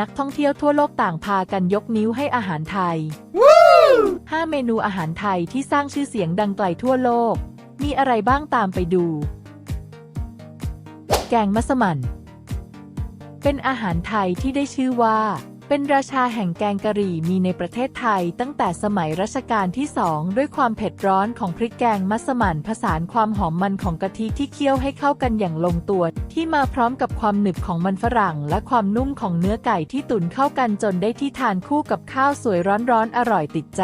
นักท่องเที่ยวทั่วโลกต่างพากันยกนิ้วให้อาหารไทย 5 เมนูอาหารไทยที่สร้างชื่อเสียงดังไกลทั่วโลก มีอะไรบ้างตามไปดู แกงมัสมั่น เป็นอาหารไทยที่ได้ชื่อว่า เป็นราชาแห่งแกงกะหรี่มีในประเทศไทยตั้งแต่สมัยรัชกาลที่สองด้วยความเผ็ดร้อนของพริกแกงมัสมั่นผสานความหอมมันของกะทิที่เคี่ยวให้เข้ากันอย่างลงตัว ที่มาพร้อมกับความหนึบของมันฝรั่ง และความนุ่มของเนื้อไก่ที่ตุ๋นเข้ากันจนได้ที่ทานคู่กับข้าวสวยร้อนๆอร่อยติดใจ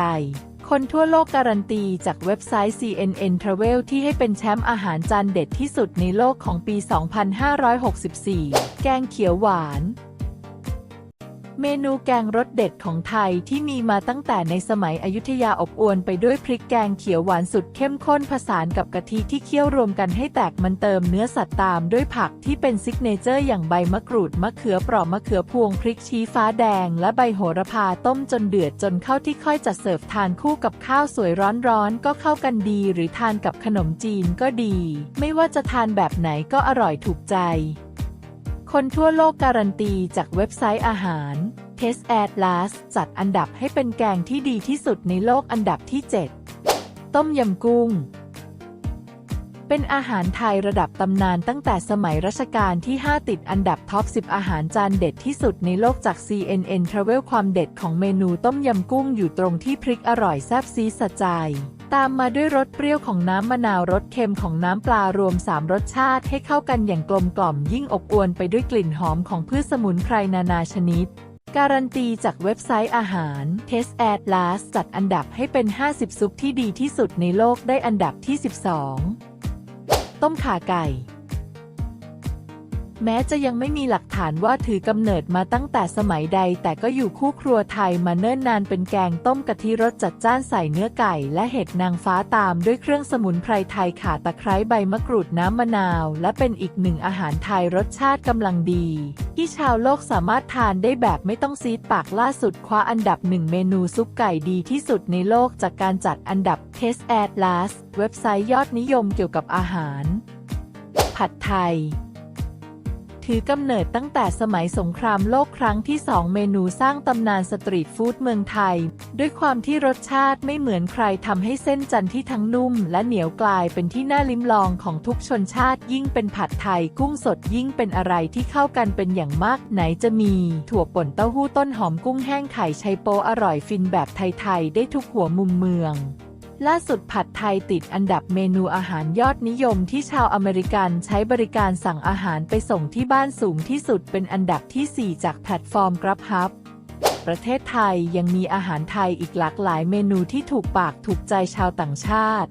คนทั่วโลกการันตีจากเว็บไซต์ CNN Travel ที่ให้เป็นแชมป์อาหารจานเด็ดที่สุดในโลกของปี 2564 แกงเขียวหวาน เมนูแกงรสเด็ดของไทยที่มีมาตั้งแต่ในสมัยอยุธยาอบอวลไปด้วยพริกแกงเขียวหวานสุดเข้มข้นผสานกับกะทิที่เคี่ยวรวมกันให้แตกมันเติมเนื้อสัตว์ตามด้วยผักที่เป็นซิกเนเจอร์อย่างใบมะกรูดมะเขือเปราะมะเขือพวงพริกชี้ฟ้าแดง และใบโหระพาต้มจนเดือดจนเข้าที่ค่อยจัดเสิร์ฟทานคู่กับข้าวสวยร้อนๆก็เข้ากันดี หรือทานกับขนมจีนก็ดี ไม่ว่าจะทานแบบไหนก็อร่อยถูกใจ คนทั่วโลกการันตีจากเว็บไซต์อาหาร Taste Atlas จัดอันดับให้เป็นแกงที่ดีที่สุดในโลกอันดับที่ 7 ต้มยำกุ้ง เป็นอาหารไทยระดับตำนานตั้งแต่สมัยรัชกาลที่ 5 ติดอันดับท็อป 10 อาหารจานเด็ดที่สุดในโลกจาก CNN Travel ความเด็ดของเมนูต้มยำกุ้งอยู่ตรงที่พริกอร่อยแซ่บซีสะใจ ตามมาด้วยรสเปรี้ยวของน้ำมะนาวรสเค็มของน้ำปลารวม 3 รสชาติให้เข้ากันอย่างกลมกล่อมยิ่งอบอวลไปด้วยกลิ่นหอมของพืชสมุนไพรนานาชนิด การันตีจากเว็บไซต์อาหาร Test Atlas จัดอันดับให้เป็น 50 ซุปที่ดีที่สุดในโลกได้อันดับที่ 12 ต้มข่าไก่ แม้จะยังไม่มีหลักฐานว่าถือกำเนิดมาตั้งแต่สมัยใด แต่ก็อยู่คู่ครัวไทยมาเนิ่นนานเป็นแกงต้มกะทิรสจัดจ้านใส่เนื้อไก่ และเห็ดนางฟ้าตามด้วยเครื่องสมุนไพรไทยข่าตะไคร้ใบมะกรูดน้ำมะนาว และเป็นอีกหนึ่งอาหารไทยรสชาติกำลังดี ที่ชาวโลกสามารถทานได้แบบไม่ต้องซีดปากล่าสุดคว้าอันดับหนึ่งเมนูซุปไก่ดีที่สุดในโลกจากการจัดอันดับ Taste Atlas เว็บไซต์ยอดนิยมเกี่ยวกับอาหาร ผัดไทย ถือกำเนิดตั้งแต่สมัยสงครามโลกครั้งที่สองเมนูสร้างตำนานสตรีทฟู้ดเมืองไทย ด้วยความที่รสชาติไม่เหมือนใครทำให้เส้นจันทที่ทั้งนุ่ม และเหนียวกลายเป็นที่น่าลิ้มลองของทุกชนชาติ ยิ่งเป็นผัดไทยกุ้งสดยิ่งเป็นอะไรที่เข้ากันเป็นอย่างมาก ไหนจะมี ถั่วป่นเต้าหู้ต้นหอมกุ้งแห้งไข่ชัยโปอร่อยฟินแบบไทยๆได้ทุกหัวมุมเมือง ล่าสุดผัดไทยติดอันดับเมนูอาหารยอดนิยมที่ชาวอเมริกันใช้บริการสั่งอาหารไปส่งที่บ้านสูงที่สุดเป็นอันดับที่ 4 จากแพลตฟอร์ม Grubhub ประเทศไทยยังมีอาหารไทยอีกหลากหลายเมนูที่ถูกปากถูกใจชาวต่างชาติ